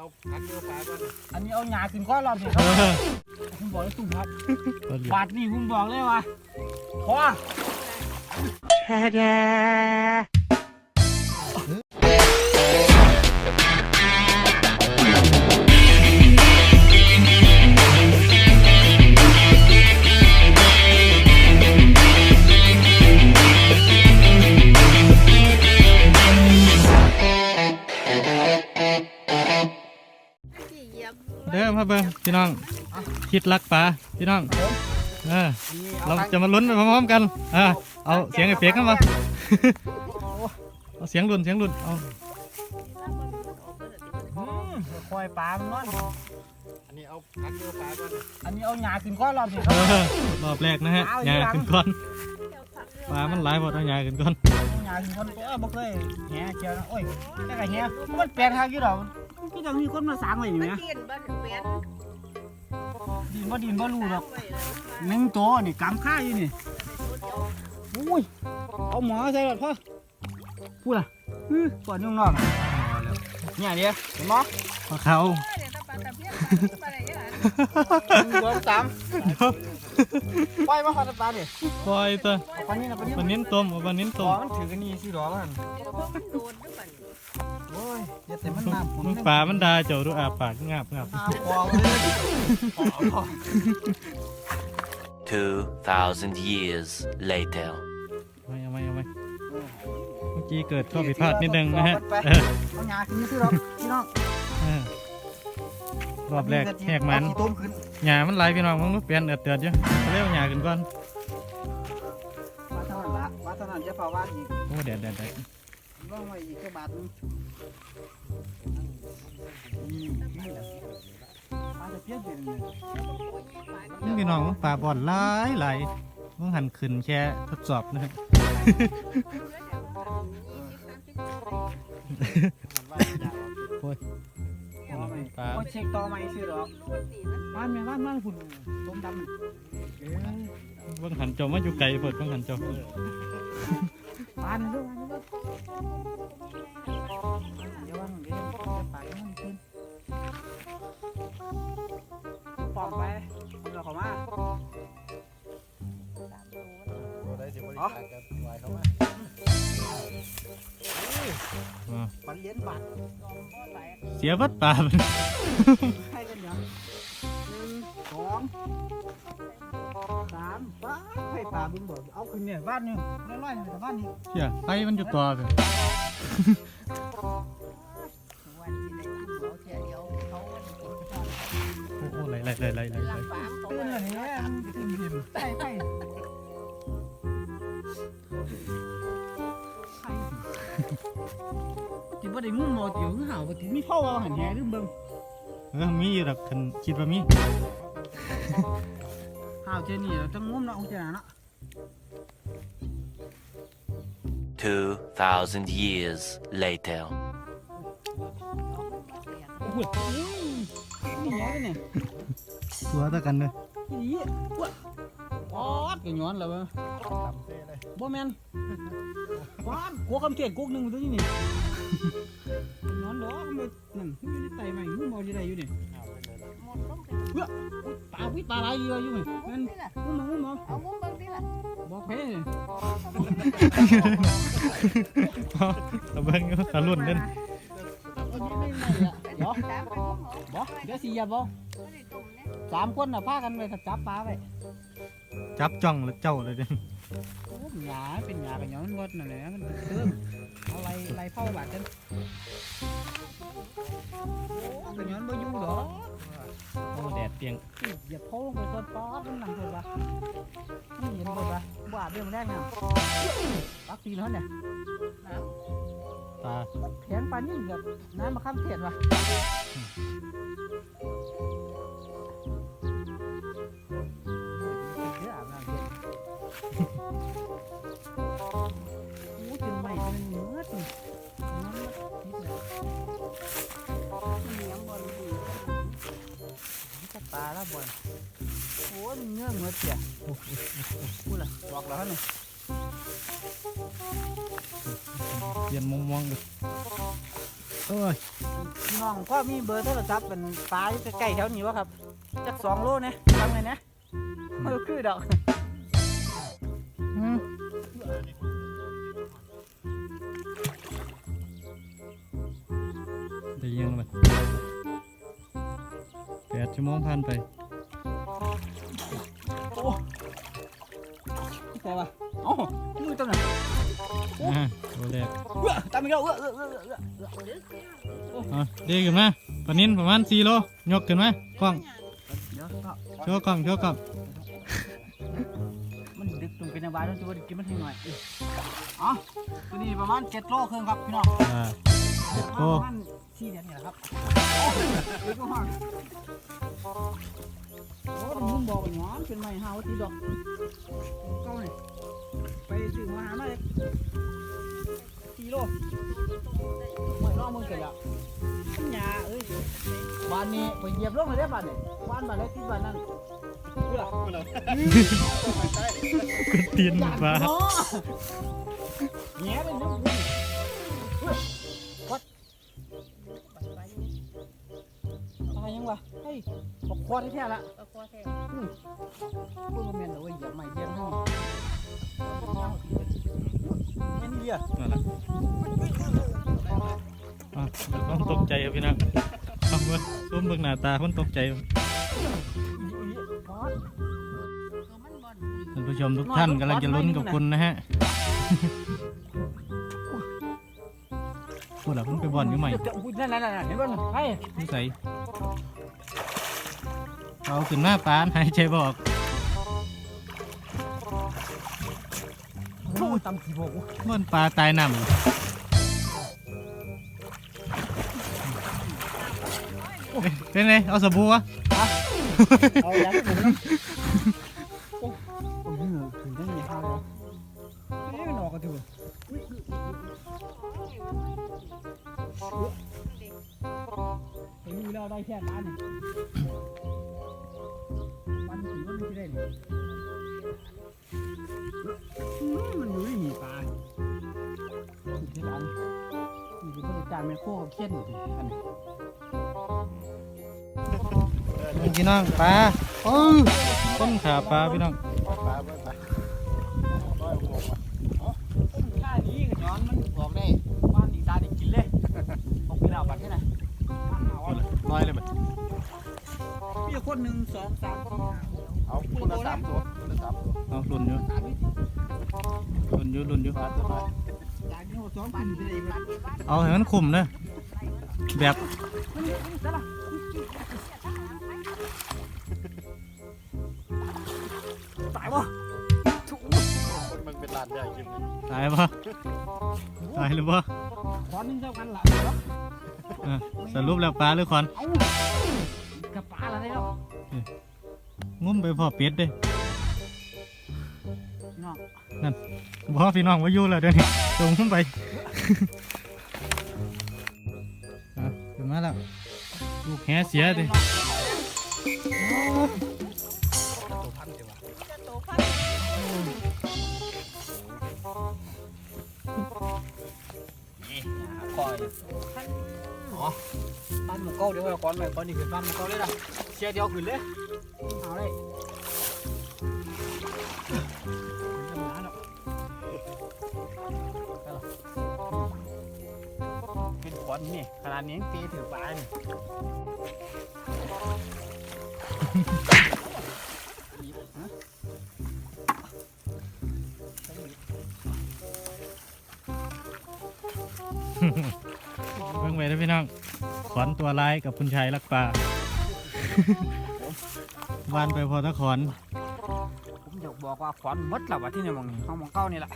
เอาพักเดียวปลาก่อนอันนี้เอาหยาขึ้นก้อนรอบเดียวครับผมบอกเลยสุ่มครับตัวเหลี่ยมบาทนี่ผมบอกเลยว่าพอขี้ พี่น้อง คิดรักปลาพี่น้องเอออันนี้เราเอาจะมาลุ้นไปพร้อมๆกันเออเอาเสียงไอ้เปียกกันมาเอาเสียงรุ่นเสียงรุ่นเอาอืมคอยปลามันนอนอันนี้เอาพักเดียวปลาก่อนอันนี้เอาหยาขึ้นก้อนรอบเดียวคเอรับอรอบแรกนะฮะหญ้าขึ้นก่อนปลามันหลายหมดเอาหญ้าขึ้นก่อนหยาขึ้นก้อนเออบ่เคยแหงเจียวนะโอ้ยแต่ก็แหงมันแปลนทางอยู่ดอกพี่จังมีคนมาสร้างไว้นี่มันแหมกินบ้านเป็ดดินบ่ดินบ่รู้ดอกหนึ่งตัวนี่กำค่าอยู่นี่อุ้ยเอาหมอใส่รถพ่อพูดล่ะอื้อก่อนยุ่งนอกอะเนี่ยเดียวเห็นบ่ปลาเขาเดี๋ยวตะปาตะเพี้ยนมาอะไรกันหนึ่งสองสามปล่อยมาขอตะปลาดิปล่อยตัวเอาปลานี้นะปลานี้ปลานิ้นต้มเอาปลานิ้นตัต้วมมันถือกันนี่สิดอกมันมัน โดนด้วยมันโอ้ยอย่าแต่มันน้ำผมปลามันดาเจ้าดูอาปากงับงับน้ำปอกเลยปอก 2,000 years later. ไม่เอาไม่เอาไม่เมื่อกี้เกิดข้อผิดพลาดนิดนึงนะฮะเออเอาหยาขึ้นสิดอกพี่น้องเออรอบแรกแหกมันเอาขี้ต้มขึ้นหญ้ามันหลายพี่น้องมึงเปลี่ยนเอือดเตือดอยู่เร็วหญ้าขึ้นก่อนวัดเท่านั้นละวัดเท่านั้นจะเผาว่านอีกโอ้แดดแดดแดด ร่องไว้อีกแค่บาทหนึงอืมนี่แหละปลาจะเพี้ยนอยู่นี่นี่พี่น้องมึงปลาบอลหลายหลายมึงหันขึ้นแค่ทดสอบนะครับเอาไว้ปลาเอาเช็คต่อใหม่สิดอกบ้านแม่บ้านบ้านฝุ่นต้มดำเอ้ยเบิ่งหันเจอมาอยู่ไกลเปิดเบิ่งหันเจอบ้านนี่ด้วยบ้านนี่ด้วย เดี๋ยวว่างเดี๋ยวจะไปมันขึ้นปอมไปเอาเราเขามาตัวได้สิบริจาคกันไหวเข้ามาปันเหรียบาทเสียบัดปลาให้กัน ให้ปลาบึงบ่เอาขึ้นเนี่ยบ้านนี่ร้อยๆแต่บ้านนี้เสียไฟมันอยู่ต่อเลยวันที่ได้กินเขาเที่ยวเดียวเขาโอ้โหไหลไหลไหลไหลไหลไหลลำบากเขาตื่นเลยเนี่ยมันขึ้นดินใช่ใช่จิบ่ได้งุ่มบ่เดี๋ยวคือหาวบ่ติมีพ่อว่าหันแหหรือเบิ่งเออมีอยู่ดอกคันคิดว่ามีหาวเจนี่ต้องงุ่มเนาะเอาเจน่ะเนาะ 2,000 years later. โอ้โหนี่แหเนี่ยตัวเท่ากันเลย อีวะปอดก็ย้อนเว้ยทำเซ่เลยบ่แม่นปอดกูกำเทศกุกหนึงตัวนี้นี่ย้อนดอกมันนั่นมันอยู่ในไตใหม่มึงได้อยู่นี่เอาไปเลยละหมดต้องถึงตาวิตาลายอยู่อยู่นี่นั่นนี่หมึงมองมึงมองเอามุ้งเบิ่งนี่แหละบอกเพ่เอาเบิ่งตะลุ่นเด่นเดี๋ยวตามไปมุ้งเหรอบอกเดี๋ยวสิอย่าบอกสามคนน่ะพากันไปจับปลาไปจับจ้องแล้วเจ้าเลยเด่น โอ้หยาเป็นหยากันย้อนงดนั่นแหละมันเติมเอาไรไรเฝ้าบาดกันโอ้กันย้อนบ่อยู่ดอกโอ้แดดเปรียงอย่าโพงไปคนป๊อดมันหนังคนปะไม่เห็นคนปะบ้าเรื่องแรกเนี่ยปักตีนเขาเนี่ยปลาแขนปลานิ่มกับน้ำมะขามเทศวะ อ้ยจนใหม่จนเนื้อจนน้ำมันนิดเดียวเหนียงบนดีจะปลาแล้วบอยโอ้ยมันเนื้อเหมือนเสียพูดละบอกแล้วนี่เปลี่ยนมุมมองเลยโอ้ยพี่น้องพ่อมีเบอร์โทรศัพท์เป็นปลายใกล้ๆแถวนี้วะครับจักสองโลเนี่ยทำไงนะมันคือดอก ชั่วโมงผ่านไปใช่ปะเอ้ามือตรงไหนอ่าตัวแรกเอื้อตามอีกแล้วเอื้อเอื้อเอื้อเอื้อเอะเด้ขึ้นมาปลานินประมาณ4โลยกขึ้นไหมกล้องเดี๋ยวก็โชว์กล้องโชว์กล้องมันดึกตรงเป็นยังไงต้องจะว่ากินมันทิ้หน่อยอ๋อตัวนี้ประมาณเจ็ดโลครึ่งครับพี่น้อง อ่าเจ็ดปโลระมาณสี่เดือนนี่แหละครับเด็กก็ห่าง โอ้ต้องมุ่งบอกอย่างนั้นเป็นไม้หาวตีดอกก็เลยไปซื้อมาหามาเลยสี่โลไม่รอมึงเกิดละหญ้าเอ้ยบ้านนี้ไปเหยียบลงเลยได้บ้านนี่บ้านบ้านเล็กที่บ้านนั่นกูล่ะกระตีนปลาเนาะแง่เป็น ยังวะเฮ้ยบอกควายแท้ๆละก็คอแท้พูดมาเมียนเลยอย่าไม่เยี่ยงห้องแม่นเดียนั่นแหละอะเดี๋ยวต้องตกใจครับพี่น้องเอาเบิ่งส้มเบิ่งหน้าตาคนตกใจก็มันบ่อนท่านผู้ชมทุกท่านกำลังจะลุ้นกับคุณนะฮะพูดแล้วเพิ่งไปบ่อนอยู่ใหม่นั่นนั่นนั่นเห็นป่ะไอ้นิสัย เอาขึ้นมาปานหายใจบออกโอ้ตำขี้โบกมันปลาตายน้ำเอ๊ะเป็นไงเอาสบู่วะเอาอย่างนี้ผมโอ้โหถึงได้ยังข้าวเลยเอ๊ะหนอกกระถือเห็น อยู่แล้วได้แค่ร้านนี่ปันถือว่าไม่ได้เลยมันอยู่ที่มีปลาอยู่ที่ร้านนี่คือพระจานแม่โคกับเขี้ยนอยู่ที่อันนี้พี่น้องปลาโอ้ยต้นขาปลาพี่น้อง หนึ่งสองสามสี่ห้าเอาคนละสามตัวคนละสามตัวเอาหลุนอยู่สามวิธีหลุนอยู่หลุนอยู่ ปลาตัวน้อยจานนี้สองปันไปเลยมันเอาให้มันคุมนะแบบมันนี่มันจะละตายวะถูกคนมันเป็นลานใหญ่กินตายปะตายหรือปะขอนึงเท่ากันละเออสรุปแล้วปลาหรือคอน เอ้า กับปลาอะไรแล้วงุ้มไปพอเป็ดเด้น้องบอกพี่น้องว่าอยู่แล้วเดี๋ยวนี้ตรงขึ้นไปอะขึ้นมาแล้วลูกแหเสียดิตัวพันเดีย ตพันคอยอ๋อบ้านหมูเก้าเดี๋ยวก่อนไปก่อนนี่ขึ้นบ้านหมูเก้าเลยล่ะเชียร์เดียวขึ้นเลยเอาเลยเป็นขวัญนี่ขนาดนี้เตีถือปลานี่เพิ่งไป น้องขอนตัวร้ายกับคุณชายรักปลาวานไปพอตะขอน ผมอยากบอกว่าขวัญหมดแล้วว่าที่นี่มองนี่ห้องมองเก้านี่แหละ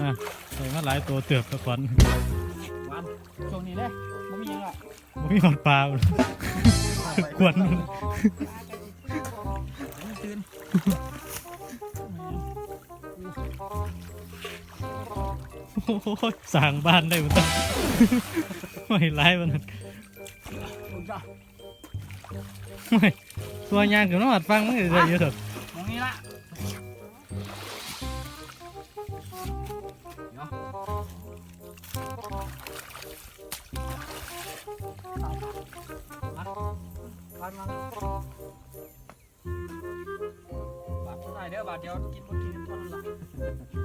อะใส่มาหลายตัวเตือบตะขอนวันช่วงนี้เลยมันมีหยังหรอกบ่มีหอดปลาเลยกวนมันตื่น โอ้ยสร้างบ้านได้หมดไม่ร้ายมันนดูจ้ะไม่ตัวยางกับน้องอัดฟังมันก็ได้เยอะเถอะมองนี่ละเดี๋ยวบาดมาบาดเท่าไหร่เด้อบาดเดียวกินหมดกินทนละเอาหล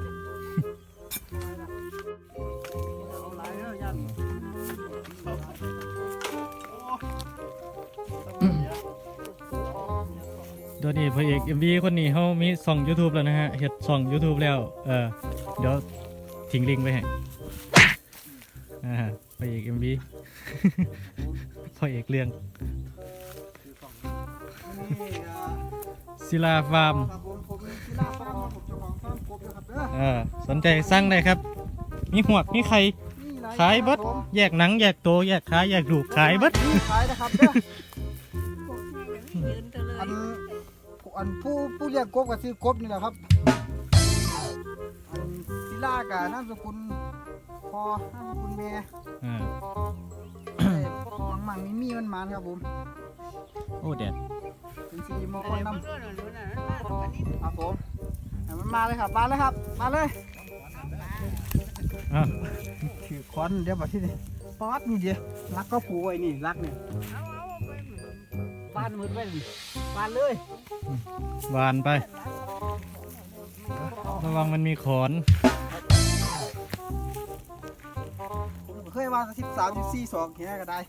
โดยวนี้พระเอก MV คนนี้เขามีส่อง YouTube แล้วนะฮะเฮ็ดส่อง YouTube แล้ว เออเดี๋ยวทิ้งลิงก์ไว้ให้อ่าพระเอก MV พระเอกเรื่องนี่อ่าศิลาฟาร์มครับผมผมกีฬาฟาร์มผมเจ้าของฟาร์มกบนะครับเด้อเออสนใจสั่งได้ครับ มีหวกมีไข่นี่หลขายเบิดครับผมแยกหนัง แยกโตวแยกขาแยกลูกขายเบิด นี่ขายนะครับเด้อ อันผู้ผู้เลี้ยงกบก็ซื้อกบนี่แหละครับอันศิลากะนามสกุลพอนามสกุลแม่อ่ามังมังมีมีมันมันครับผมโอ้แดดเป็นสีมงคอะไรลมันนำรู้น่ะรู้น่ะมันมาตรงนี้ครับผมให้มันมาเลยครับ มาเลยครับ มาเลยอะถือคอนเดี๋ยวมาที่นี่ป๊อดนี่เดียวรักก็ผูกไว้นี่รักเนี่ยเอาเอาไปบ้านมืดไว้นี่บ้านเลยหวานไป ระวังมันมีขอนผมก็เคยว่าสิบสามสิบสี่สองแค่ก็ได้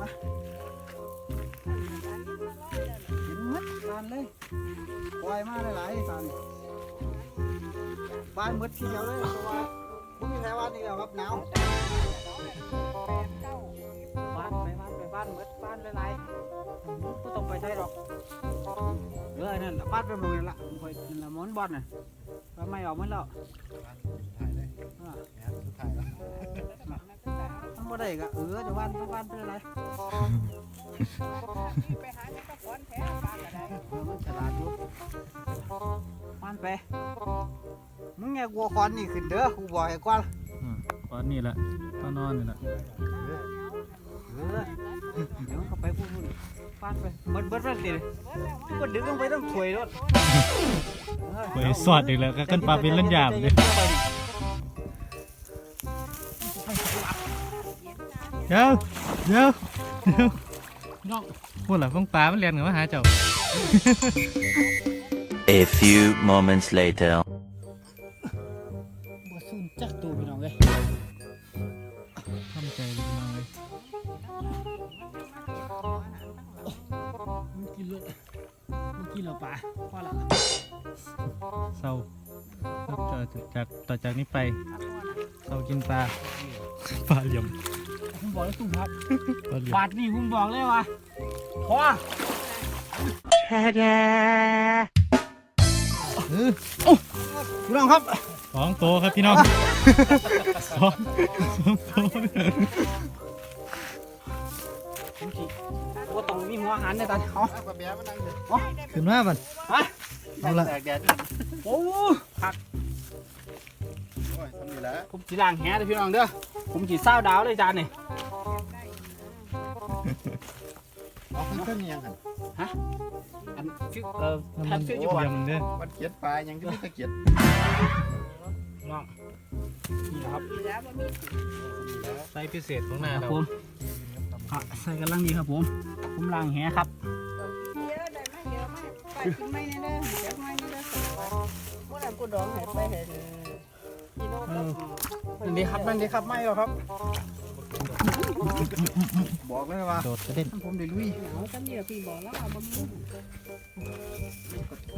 มาเห็นมัดบ้านเลยปล่อยมาหลายๆบ้านบ้านมืดทีเดียวเลยเพราะว่าผมมีแค่วันนี้แล้วครับหนาวเก้าบ้านไป บ้านไปบ้านมืดบ้านหลายๆก็ต้องไปใช้หรอกเออนั่นล่ะบ้านไปหมองนั่นละผมคอยนั่นละหมอนบอลน่ะทำไมออกมันแล้วถ่ายเลยอ่าแหมสุดท้ายแล้วมันบ่ได้ก็เออจะบ้านไปบ้านไปอะไรไปหาในกระป๋อนแท้ปลาก็ได้เออมันฉลาดอยู่บ้านไปมึงแงกวัวคอนนี่ขึ้นเด้อกูบอกให้ก่อนอืมขอนนี่แหละตอนนอนนี่แหละเออเดี๋ยวมันก็ไปพูดพูดบ้านไปหมดเบิดเบิดเลยก็ดึงลงไปต้องถวยรถไปสอดอีกแล้วก็กันปลาเป็นเล่นยามเลยเดี๋ยวเดี๋ยวเดี๋ยวน้องพูดเหรอฟงปลามันเรียนกันว่าหาเจ้า A few moments later. ปลาปลาเหลี่ยมผมบอกแล้วตุ้มครับปลาเหลี่ยมบาทนี่ผมบอกเลยว่าพอเออพี่น้องครับสองโตวครับพี่น้องสองสองโตวผมสิว่าต้องมีหัวหันในตาเขาเอาปลาแบะมานั่งเลยขึ้นมาบันฮะเอาละแตกแดดโอ้ผัก โอ้ยทำอยู่แล้วผมสีล่างแหเลยพี่น้องเด้อ ผมสีเศร้าดาวเลยจานนี่เอาขึ้นเครื่องยังหันอันฟิวเอ่อแพมันนฟิวเหอยู่บ่อนลี่ยมเด้อมันเกียดปลายังก็ไม่ตะเกียดน้องนี่นะครับมีแล้วบ่มีไซส์พิเศษของหน้าครับเราผมอะใส่กันลังดีครับผม ผมล่างแหครับเยอะได้ไหมเยอะไหมไปกินไหมเนี่ยเด้อเดี๋ยวไม่เนี่ยเด้อเมื่อไหร่กูดองให้ไปเห็นกิโลเอก็อ นั่นดีครับนั่นดีครับไม่หรอกครับ บอกเลยว่าโดดกระเด็นผมได้ลุยหนาวกันเดียวพี่บอกแล้วว่าบ่มี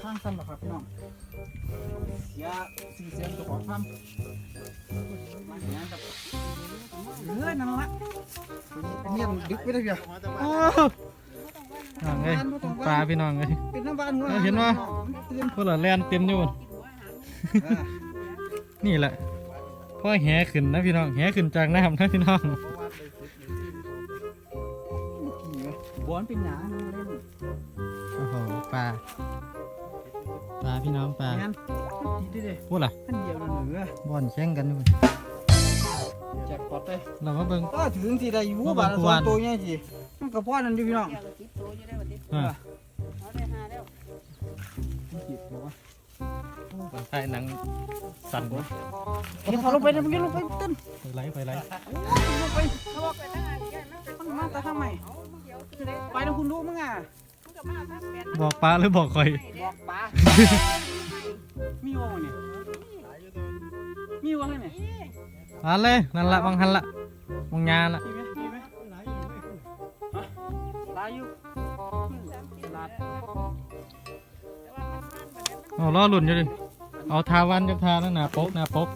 ข้างสั้นหรอกครับพี่น้องเสียสีเสียงเจ้าของทำมาเห็นครับเออนั่นละเป็นเนี่ยดึกไปเลยเพียหัวแต่ว่าโอ้น้องเอ้ยฟงปลาพี่น้องเอ้ยเป็นน้ำบ้านหัวเออเห็นปะเตรียมพวกเราแล่นเต็มอยู่เออ นี่แหละพ่อแหขึ้นนะพี่น้องแหขึ้นจากน้ำนะพี่น้องขี่ไหมบอนเป็นหยาเนาะเล่นโอ้โหปลาปลาพี่น้องปลางั้นดีดิเด้พูดล่ะท่านเดียวนั่นเหนือบอลแข่งกันอยู่แจกปอดเลยเรามาเบิ่งก็ถึงที่ได้อยู่ว่าบาทบางละคสวอรงตัวเนี่ยสิมันก็พอนั่นอยู่พี่น้องเดี๋ยวก็ติดตัวอยู่ได้บ่ติดอ่า คนไทยหนังสั่นบ่เดี๋ยวเขาลงไปเดี๋ยวมึงจะลงไปเต้นไปไล่ไปไล่ลงไปเขาบอกไปทางไหนแกมันเป็นมันมาแต่ทางใหม่เอามึงเดี๋ยวคือได้ไปนะคุณดูมึงอะมึงก็มาทางแปดบอกปลาหรือบอกคอยบอกป้ามีวะเนี่ยมีวะเนี่ยมาเลยนั่นละบังหันละบังยานละมีไหมมีไหมลายอยู่ลาดเอาล้อหลุนอยู่ดิ เอาทาวันกับทานั่นหนาปกหนาปก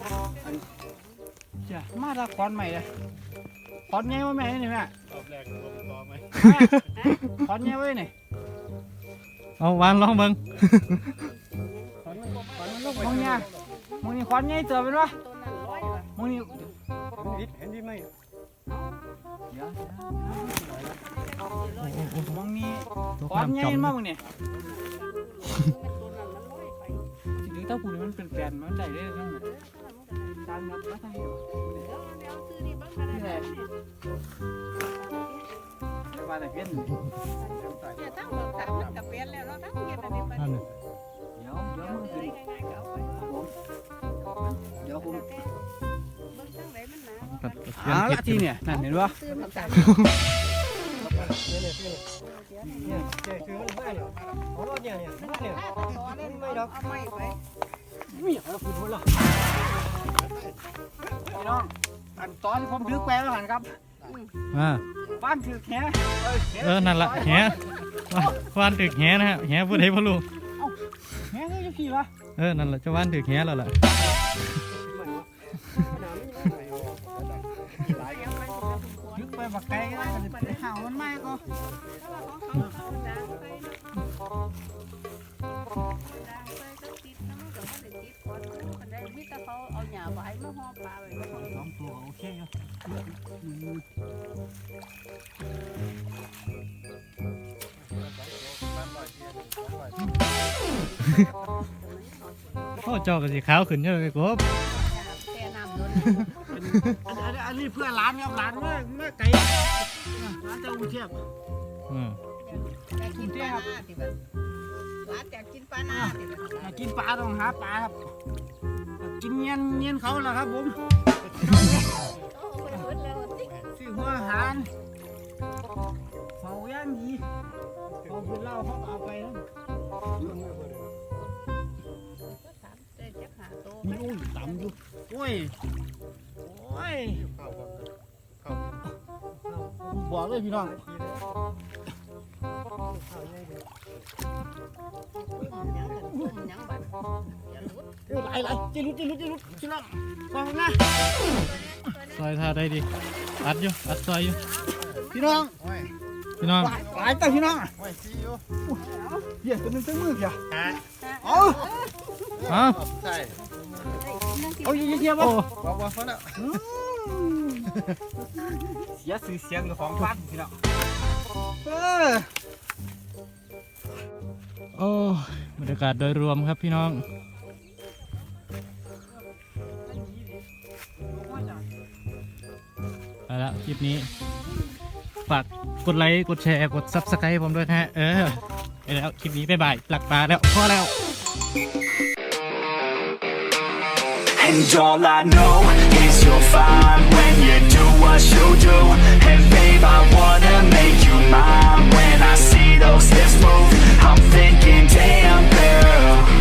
จ้ะมาตะคอนใหม่เลยคอนไงวะแม่นี่แม่รอบแรกลงต่อไหมคอนไงวะนี่เอาวานลองเบิ่งมึงเนี่ยมึงนี่คอนไงเตือเป็นวะตัวนั้นร้อยว่ะมึงนี่นิดเห็นดีไหมมึงนี่ตกคอนไงน้ำจอมมามึงนี่ตัวนั้นมันร้อย ไปถึงเต้าปูนี่มันเป็นแปลนมันได้เลยทั้งนั้นเออมันก็จานนับมาทั้งเหี่ยเดี๋ยวเดี๋ยวซื้อนี่บ้างก็ได้เนี่ยมาแต่เพี้ยนเนี่ยตั้งเบิกตามมันกับเปลี่ยนแล้วเนาตั้งเฮ็ดอันนี้ไปนั่นเดี๋น่ะเดี๋ยวเดี๋ยวมึงขึ้นง่ากเดี๋ยวผมเบิ่งจังไดมันหนากัดเอาละทีเนี่ยนั่นเห็นปะ เนี่ยเจ๊คือมันไม่หรอกเอารถเนี่ยเนี่ยเนี่ยไม่ดอกไม่ไปไม่อยากเอาคืนหมดละพี่น้องอันตอนผมดึกแปลแล้วหันครับอ่าบ้านถือแขนเออนั่นละแหวานถึกแหนะฮะแหผู้ใดบ่รู้แขนก็จะขี่วะเออนั่นละจ้าวานถึกแหแล้วล่ะ ไปบักไก่ก็ได้ไปหามันไม่ก็ถ้าว่าของเขาเอาดังไปเนาะดังไปก็ติดนะมันก็บ่ได้ติดก่อนมันได้มีแต่เขาเอาหญ้าไว้มาห่อปลาไว้แล้วเขาสองตัวโอเคอยู่โอ้เจ้าก็สิขาวขึ้นเยอะเลยกบแช่น้ำโดน อันนี้อันนี้เพื่อร้านครับร้านเมื่อเมื่อไก่ร้านเจ้ากรุงเทพอืมแต่กินปลาหน้าที่แบบร้านแต่กินปลาหน้าที่แบบอยากกินปลาต้องหาปลาครับกินเงียนเงียนเขาแหละครับผมโอ้คนเบิดแล้วติ๊กซื้อหัวอาหารเฝ้าย่างดีเขากินเหล้าเขาเอาไปแล้วสามเจ็ดเจ็ดหาโตนี่โอ้ยต่ำอยู่โอ้ย โอ้ยเข้าก่อนเข้าบอกเลยพี่น้องยังกันต้มยังบัดอย่าลุดโอ้ยไหลไหลจะลุดจะลุดจะลุดพี่น้องฟังนะซอยท่าได้ดีอัดอยู่อัดซอยอยู่พี่น้องโอ้ยพี่น้องไหลไหลแต่พี่น้องโอ้ยซีอยู่เดี๋ยวตัวนึงตั้งมือเดี๋ยวฮะเอาเอ้าใช่ เอาเยี่ยมๆโอ้ป่ะบอกว่าเขาเนี่ยเสียสื่อเสียงของบ้านพี่น้องเออโอ้บรรยากาศโดยรวมครับพี่น้องไปแล้วคลิปนี้ ฝากกดไลค์ กดแชร์ กดซับสไครต์ผมด้วยนะฮะ เออไปแล้ว คลิปนี้บ๊ายบายหลักปลาแล้วพอแล้ว And all I know is you're fine when you do what you do. And babe, I wanna make you mine. When I see those lips move I'm thinking, damn girl